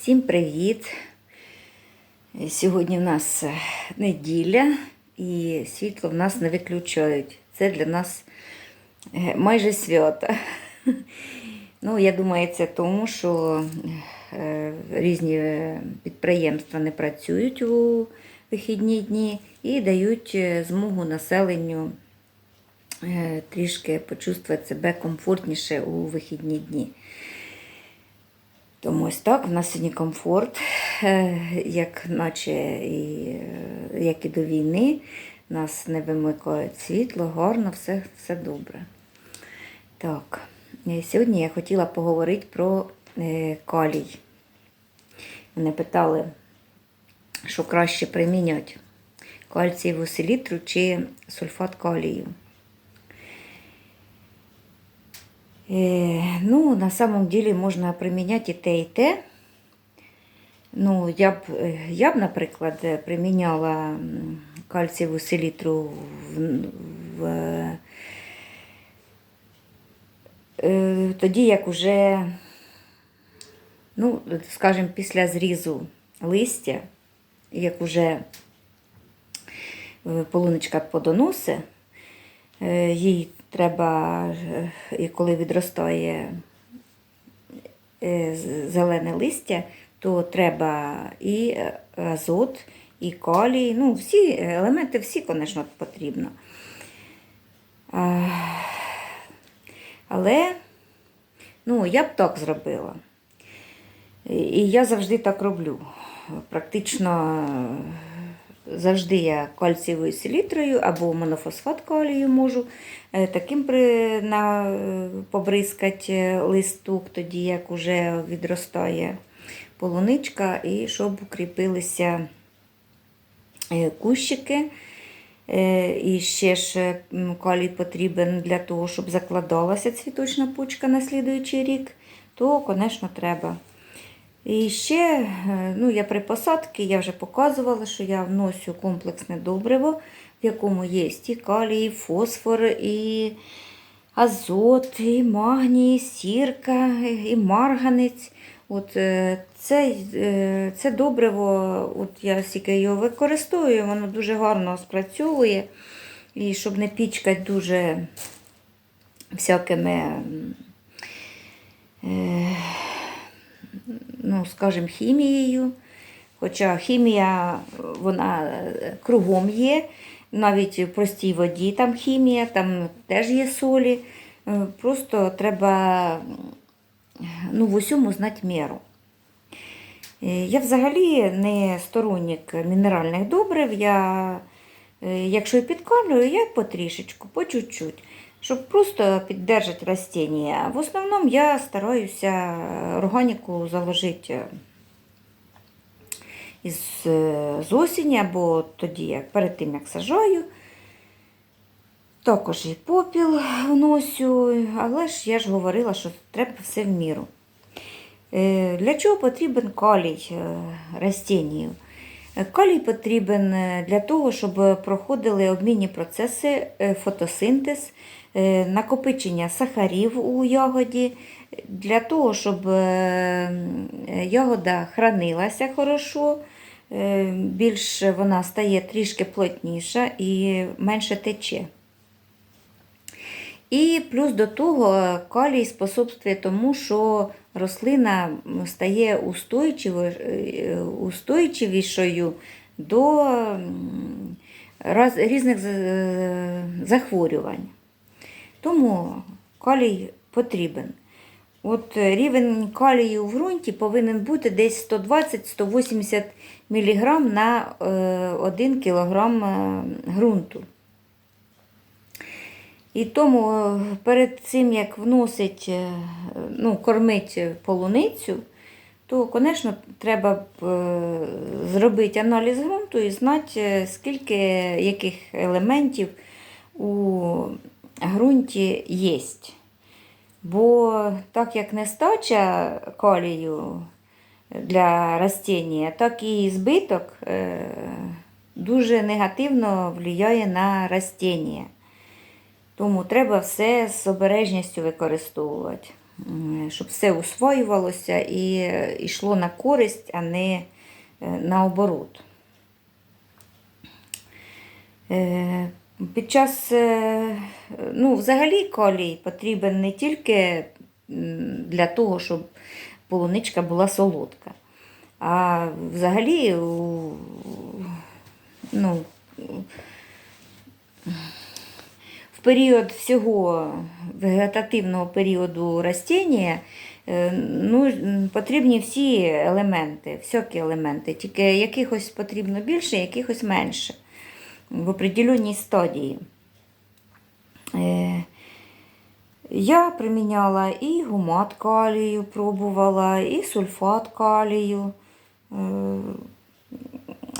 Всім привіт! Сьогодні в нас е, неділя і світло в нас не виключають. Це для нас е, майже свято. Ну, я думаю, це тому, що е, різні підприємства не працюють у вихідні дні і дають змогу населенню трішки почувствувати себе комфортніше у вихідні дні. Тому ось так, в нас сьогодні комфорт, е, як наче і, е, як і до війни. Нас не вимикають світло, гарно, все, все добре. Так, е, сьогодні я хотіла поговорити про калій. Мене питали, що краще приміняти кальцієву селітру чи сульфат калію. Е, ну, на самом деле можна приміняти і те, і те. Ну, я б, е, я б, наприклад, приміняла кальцієву селітру в, в, е, тоді, як уже, ну, скажімо, після зрізу листя, як уже е, полуничка подоносить, Е, їй треба, е, і коли відростає е, зелене листя, то треба і е, азот, і калій, ну, всі елементи, всі, звісно, потрібно. Але ну, я б так зробила. І- я завжди так роблю. Практично е, завжди я кальцієвою селітрою або монофосфат калію можу е, таким при, на, е, побризкати листок, тоді як уже відростає полуничка, і щоб укріпилися е, кущики. Е, І ще ж калій потрібен для того, щоб закладалася цвіточна пучка на слідуючий рік, то, звісно, треба. І ще, е, ну, я при посадці, я вже показувала, що я вносю комплексне добриво, в якому є і калій, і фосфор, і азот, і магній, і сірка, і марганець. От е, це, е, це добриво, от я стільки його використовую, воно дуже гарно спрацьовує. І щоб не пічкати дуже всякими, е, ну, скажімо, хімією. Хоча хімія вона е, кругом є, навіть в простій воді там хімія, там теж є солі. Е, Просто треба ну, в усьому знати міру. Е, Я взагалі не сторонник мінеральних добрив. Я, якщо і підкармлюю, я потрішечку, по чуть-чуть, щоб просто піддержати растіння. В основному я стараюся органіку заложити із, е, з осені або тоді, як перед тим, як сажаю. Також і попіл вносю, але ж я ж говорила, що треба все в міру. Е, Для чого потрібен калій е, растінню? Е, Калій потрібен е, для того, щоб проходили обмінні процеси, е, фотосинтез, накопичення сахарів у ягоді, для того, щоб ягода хранилася хорошо, е, більш вона стає трішки плотніша і менше тече. І плюс до того калій способствує тому, що рослина стає е, устойчивішою до різних захворювань. Тому калій потрібен. От е, рівень калію в ґрунті повинен бути десь 120-180 мг на 1 кг ґрунту. І тому е, перед цим, як вносить, е, ну, кормить полуницю, то, звісно, треба е, зробити аналіз ґрунту і знати, скільки яких елементів у ґрунті є. Бо так як нестача калію для растіння, так і збиток дуже негативно впливає на растіння. Тому треба все з обережністю використовувати. щоб все усвоювалося і е, йшло на користь, а не е, наоборот. Е, Під час, е, ну, взагалі калій потрібен не тільки для того, щоб полуничка була солодка, а взагалі ну, в період всього вегетативного періоду ростіння е, ну, потрібні всі елементи, всякі елементи, тільки якихось потрібно більше, якихось менше в определеній стадії. Е, Я приміняла і гумат калію, пробувала, і сульфат калію. Е,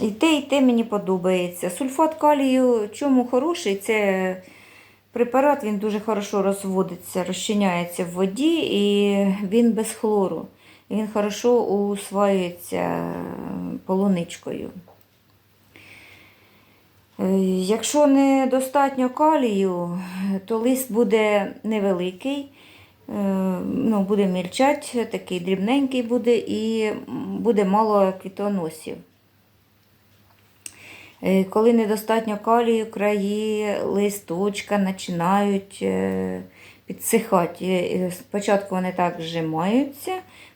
І те, і те мені подобається. Сульфат калію чому хороший? Це препарат, він дуже хорошо розводиться, розчиняється в воді і він без хлору. Він хорошо усваюється полуничкою. Е, Якщо недостатньо калію, то лист буде невеликий, е, ну, буде мільчать, такий дрібненький буде і буде мало квітоносів. Е, Коли недостатньо калію, краї листочка починають е, підсихати. Е, Спочатку вони так зжимаються,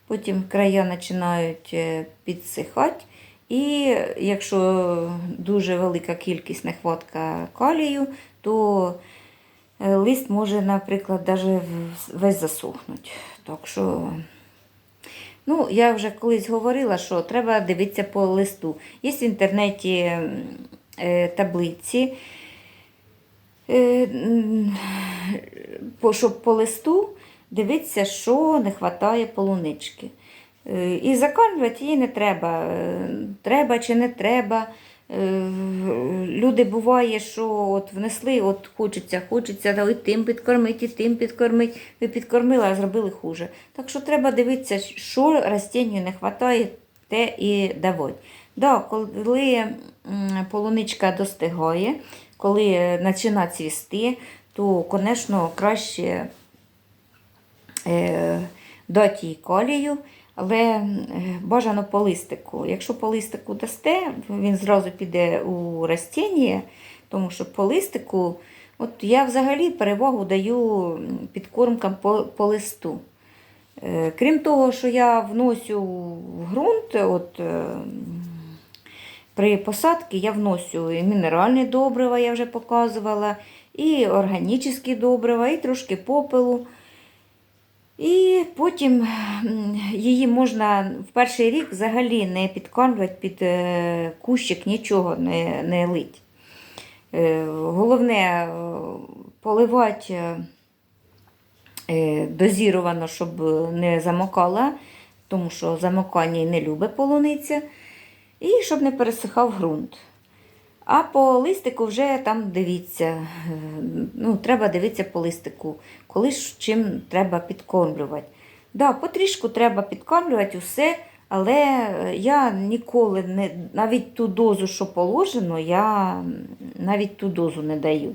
потім края починають підсихати. І якщо дуже велика кількість нехватка калію, то лист може, наприклад, навіть весь засохнути. Так що, ну, я вже колись говорила, що треба дивитися по листу. Є в інтернеті е, таблиці, е, щоб по листу дивитися, що не вистачає полунички. Е, І закармлювати її не треба. Треба чи не треба. Е, Люди буває, що от внесли, от хочеться, хочеться та тим підкормити, і тим підкормити. Ви підкормили, а зробили хуже. Так що треба дивитися, що растінню не вистачає, те і давати. Да, коли полуничка достигає, коли починає цвісти, то, звісно, краще е, дати їй калію, але е, бажано по листику. Якщо по листику дасте, він зразу піде у растіння, тому що по листику, от я взагалі перевагу даю підкормкам по, по листу. Е, Крім того, що я вносю в ґрунт, от, е, при посадці я вносю і мінеральні добрива, я вже показувала, і органічні добрива, і трошки попелу. І потім її можна в перший рік взагалі не підкормлювати під е, кущик, нічого не, не лить. Е, Головне е, поливати дозіровано, щоб не замокала, тому що замокання не любить полуниця, і щоб не пересихав ґрунт. А по листику вже там дивіться, ну, треба дивитися по листику, коли ж чим треба підкормлювати. Да, потрішку треба підкормлювати усе, але е, я ніколи не навіть ту дозу, що положено, я навіть ту дозу не даю.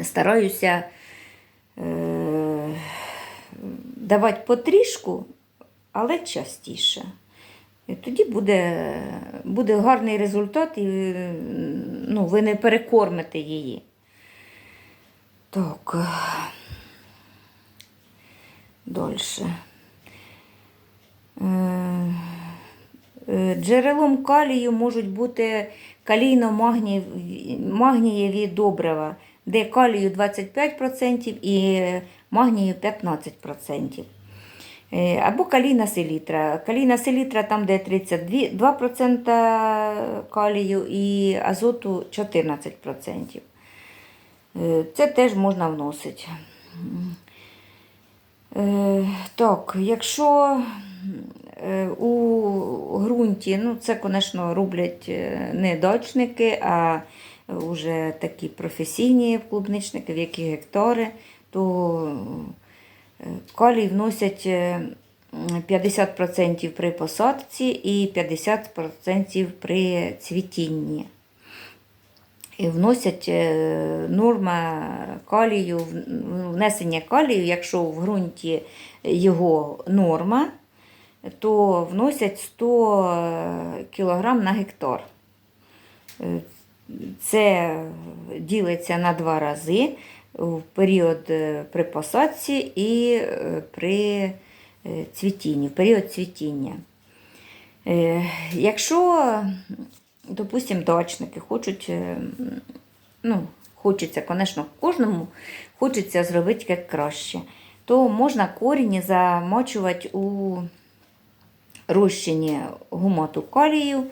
Стараюся е, давати потрішку, але частіше. І тоді буде, буде гарний результат, і е, ну, ви не перекормите її. Так. Далі. Джерелом калію можуть бути калійно-магнієві добрива, де калію 25% і магнію 15%. Е, Або калійна селітра. Калійна селітра там, де 32% калію і азоту 14%. Е, Це теж можна вносити. Е, Так, якщо е, у ґрунті, ну це, звісно, роблять е, не дачники, а вже такі професійні клубничники, в які гектари, то калій вносять е, 50% при посадці і 50% при цвітінні. І вносять е, норма калію, внесення калію, якщо в ґрунті його норма, то вносять 100 кг на гектар. Е, Це ділиться на два рази в період е, при посадці і е, при е, цвітінні, в період цвітіння. Е, Якщо, допустимо, дачники хочуть, е, ну, хочеться, звісно, кожному хочеться зробити як краще, то можна корінь замочувати у розчині гумату калію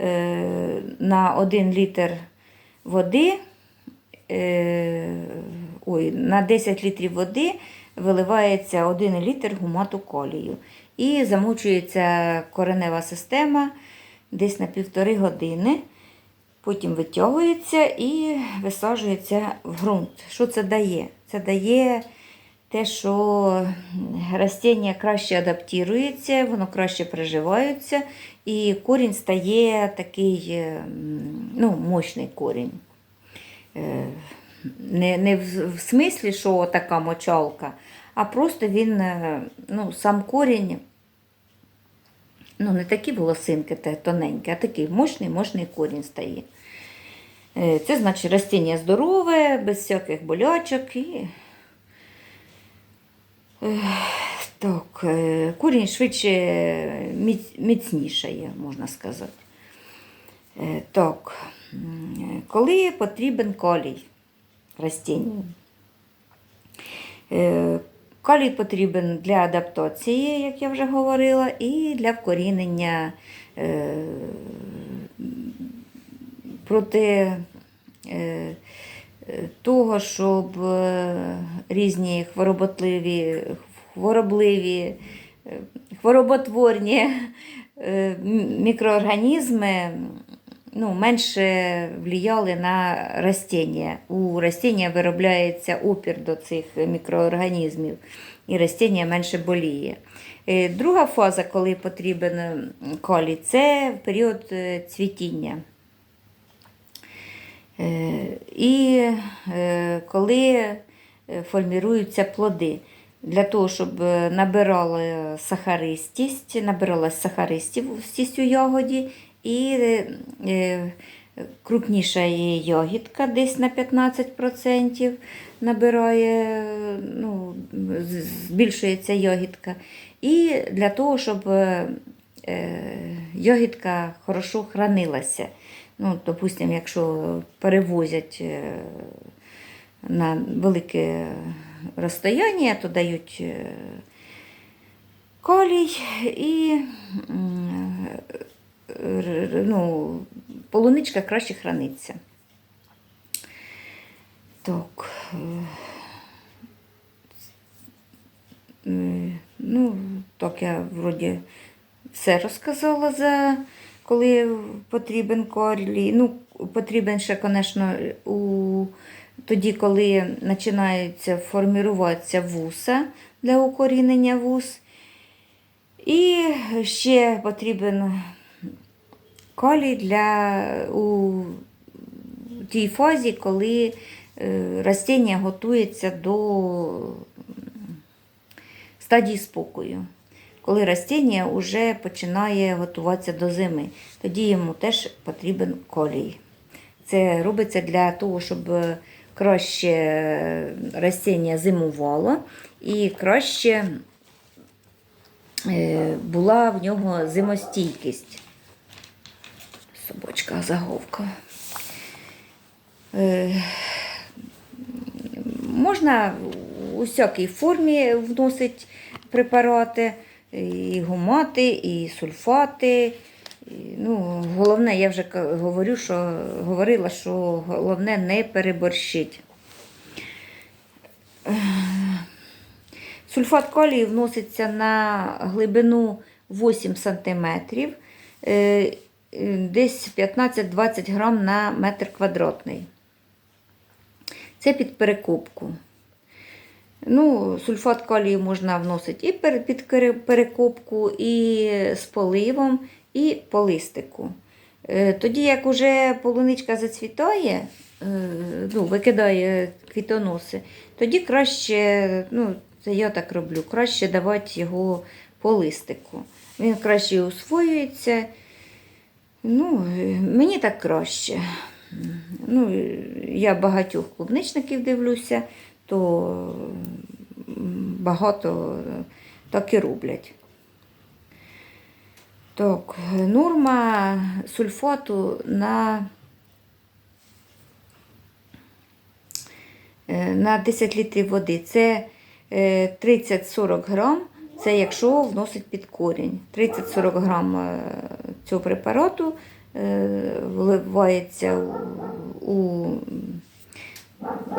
е, на 1 літр води, е, ой, на 10 літрів води виливається 1 літр гумату калію. І замочується коренева система десь на півтори години. Потім витягується і висаджується в ґрунт. Що це дає? Це дає те, що растіння краще адаптується, воно краще приживається, і корінь стає такий е, ну, мощний корінь. Е, Не, не в, смислі, що така мочалка, а просто він, е, ну, сам корінь, ну, не такі волосинки тоненькі, а такий мощний, мощний корінь стає. Е, Це значить растіння здорове, без всяких болячок і Так, е, корінь швидше міцнішає, можна сказати. Е, Так, коли потрібен калій растінню? Калій потрібен для адаптації, як я вже говорила, і для вкорінення е, проти е, того, щоб е, різні хвороботливі, хворобливі, е, хвороботворні е, мікроорганізми ну, менше влияли на растіння. У растіння виробляється опір до цих мікроорганізмів, і растіння менше боліє. Е, Друга фаза, коли потрібен калій, це період е, цвітіння. Е, І коли форміруються плоди. Для того, щоб набирали сахаристість, набиралась сахаристість у ягоді, і е, е, крупніша є ягідка, десь на 15% набирає, ну, збільшується ягідка. І для того, щоб е, е, хорошо хранилася. Ну, допустимо, якщо перевозять на велике розстояння, то дають калій і ну, полуничка краще храниться. Так. е, е, Ну, так я вроді все розказала за коли потрібен калій. Ну, потрібен ще, звісно, у тоді, коли починаються формуватися вуса для укорінення вус. І ще потрібен калій для у тій фазі, коли е, растіння готується до стадії спокою. Коли растіння вже починає готуватися до зими, тоді йому теж потрібен колій. Це робиться для того, щоб краще растіння зимувало і краще е, була в нього зимостійкість. Собачка заговка. Е, Можна у всякій формі вносити препарати, і гумати, і сульфати. Ну, головне, я вже говорю, що, говорила, що головне не переборщить. Е, Сульфат калію вноситься на глибину 8 см, десь 15-20 грам на метр квадратний. Це під перекопку. Ну, сульфат калію можна вносити і під перекопку, і з поливом, і по листику. Е, Тоді, як уже полуничка зацвітає, е, ну, викидає квітоноси, тоді краще, ну, це я так роблю, краще давати його по листику. Він краще усвоюється. Ну, е, мені так краще. Ну, е, я багатьох клубничників дивлюся, то багато е, так і роблять. Так, норма сульфату на, на 10 літрів води це е, 30-40 грам. Це якщо вносить під корінь. 30-40 грам е, цього препарату е, вливається у,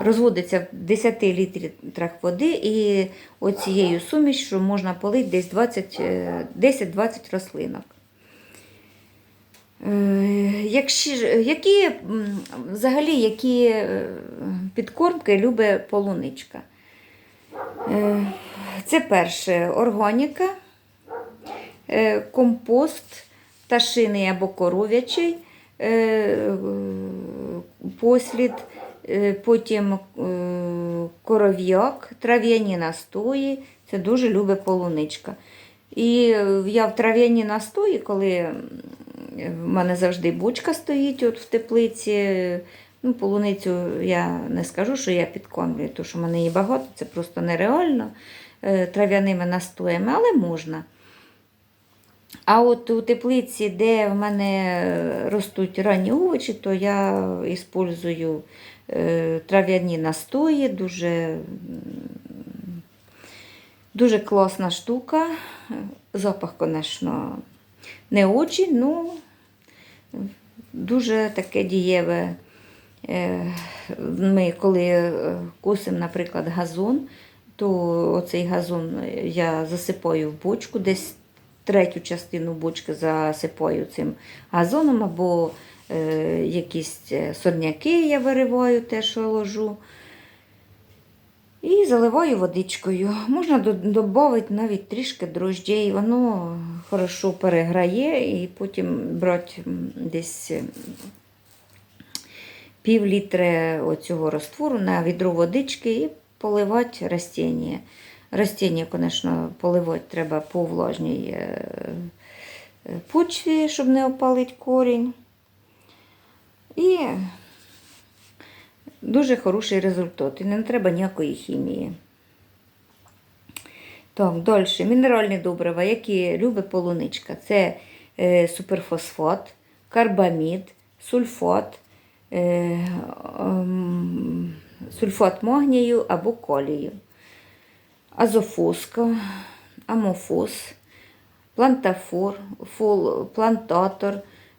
розводиться в 10 літрах води, і оцією сумішю можна полити десь 20, е, 10-20 рослинок. Якщо, які, взагалі, які підкормки любить полуничка? Це перше органіка, е, компост пташиний або коров'ячий, е, послід, е, потім коров'як, трав'яні настої. Це дуже любить полуничка. І я в трав'яні настої, коли в мене завжди бочка стоїть от в теплиці. Ну, полуницю я не скажу, що я підкормлюю, тому що в мене її багато, це просто нереально трав'яними настоями, але можна. А от у теплиці, де в мене ростуть ранні овочі, то я використовую трав'яні настої, дуже, дуже класна штука. Запах, звісно, не очень, ну дуже таке дієве. Е, Ми коли е, косимо, наприклад, газон, то оцей газон я засипаю в бочку, десь третю частину бочки засипаю цим газоном, або е, якісь е, сорняки я вириваю, те, що ложу. І заливаю водичкою. Можна додати навіть трішки дрожджей, воно хорошо переграє, і потім брати десь е, пів літри оцього роствору на відро водички і поливати растіння. Растіння, звісно, поливати треба по влажній е, е, почві, щоб не опалити корінь. І дуже хороший результат. І не треба ніякої хімії. Так, далі. Мінеральні добрива, які любить полуничка. Це е, суперфосфат, карбамід, сульфат, е, ем, сульфат магнію або калію, азофоска, амофос, плантафор, фол, плантатор,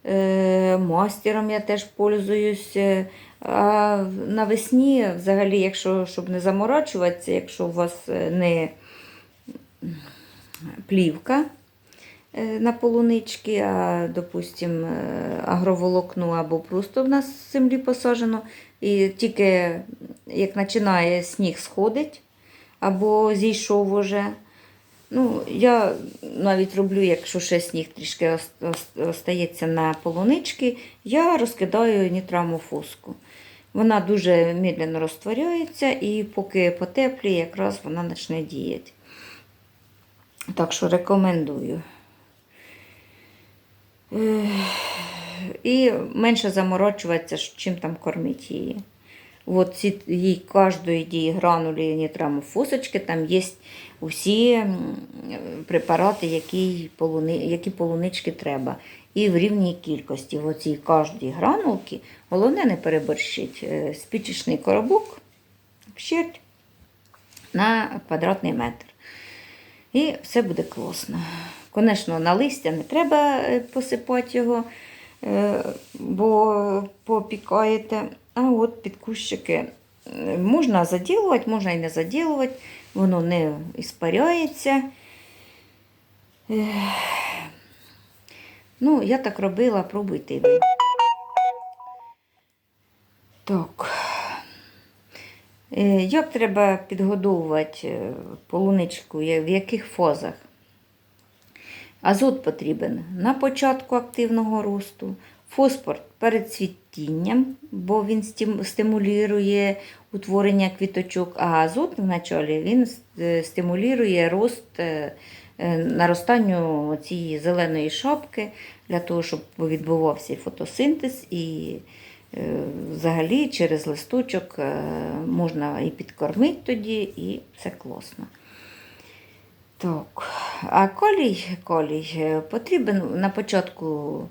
е, мастером я теж пользуюсь. е, А навесні, взагалі, якщо щоб не заморачуватися, якщо у вас е, не плівка на полунички, а, допустим, е, агроволокно або просто в нас в землі посаджено. І тільки як починає сніг сходить, або зійшов уже. Ну, я навіть роблю, якщо ще сніг трішки ос- ос- остається на полунички, я розкидаю нітрамофоску. Вона дуже медленно розтворюється і поки потепліє, якраз вона почне діяти. Так що рекомендую. І менше заморочуватися, чим там кормити її. От ці їй кожної гранулі нітрамофосочки, там є усі препарати, які, полуни, які полунички треба. І в рівній кількості. В оцій кожній гранулці головне не переборщить. Е, Спічечний коробок щерть на квадратний метр. І все буде класно. Звісно, на листя не треба е, посипати його, е, бо попікаєте. А от під кущики е, можна заділувати, можна і не заділувати, воно не іспаряється. Ну, я так робила, пробуйте. Так. Як треба підгодовувати полуничку, в яких фазах? Азот потрібен на початку активного росту, Фосфор перед цвітінням, бо він стим- стимулює утворення квіточок, а азот вначалі він е, стимулює рост, е, е, наростанню цієї зеленої шапки для того, щоб відбувався фотосинтез, і взагалі через листочок можна і підкормити тоді, і все класно. Так, а колій, колій е, потрібен на початку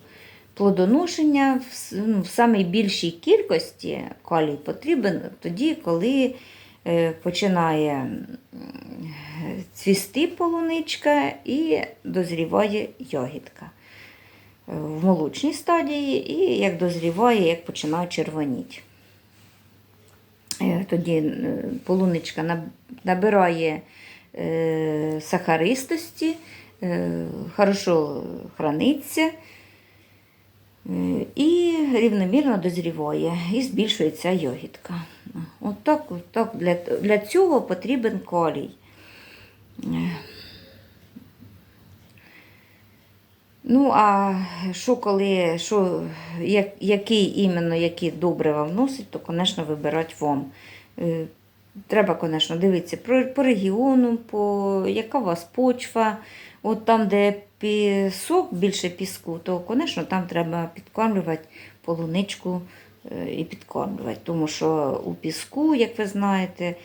плодоношення в, ну, в самій більшій кількості колій потрібен тоді, коли е, починає цвісти полуничка і дозріває ягідка. Е, В молочній стадії і як дозріває, як починає червоніти. Е, Тоді полуничка набирає сахаристості, е, хорошо храниться е, і рівномірно дозріває, і збільшується йогітка. От так, от так для, для цього потрібен калій. Е. Ну, а що коли, що, як, який іменно які добрива вносить, то, звісно, вибирати вам. Треба, звісно, дивитися по, по регіону, по яка у вас почва. От там, де пісок, більше піску, то, звісно, там треба підкормлювати полуничку е, і підкормлювати. Тому що у піску, як ви знаєте,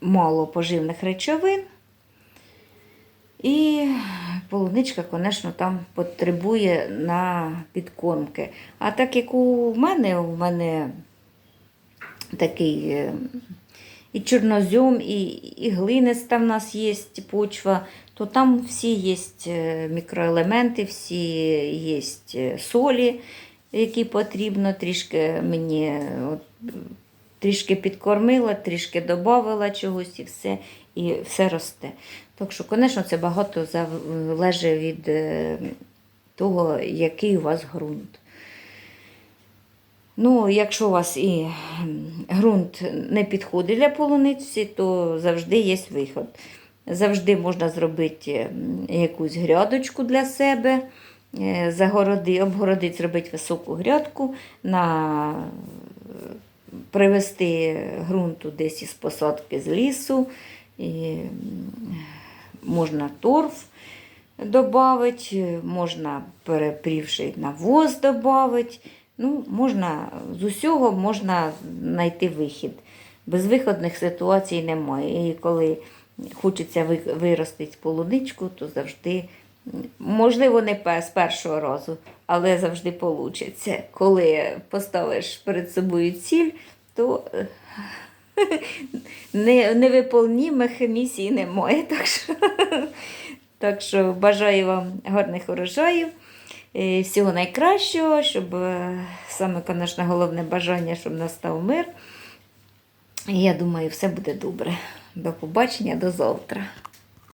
мало поживних речовин. І полуничка, звісно, там потребує на підкормки. А так як у мене, у мене такий е, і чорнозьом, і, і глиниста в нас є почва, то там всі є е, мікроелементи, всі є е, солі, які потрібно. Трішки мені от, трішки підкормила, трішки додавала чогось і все, і все росте. Так що, звісно, це багато залежить від того, який у вас ґрунт. Ну, якщо у вас і ґрунт не підходить для полуниці, то завжди є виход. Завжди можна зробити якусь грядочку для себе, е, загороди, обгородити, зробити високу грядку, на, привезти ґрунту десь із посадки з лісу. І, можна торф додати, можна перепрівший навоз додати. Ну, можна, з усього можна знайти вихід. Безвиходних ситуацій немає. І коли хочеться виростити полуничку, то завжди, можливо, не з першого разу, але завжди вийде. Коли поставиш перед собою ціль, то е, невиповнімих місій немає. Так що, так що бажаю вам гарних урожаїв. Е, Всього найкращого, щоб е, саме, звісно, головне бажання, щоб настав мир. І я думаю, все буде добре. До побачення, до завтра.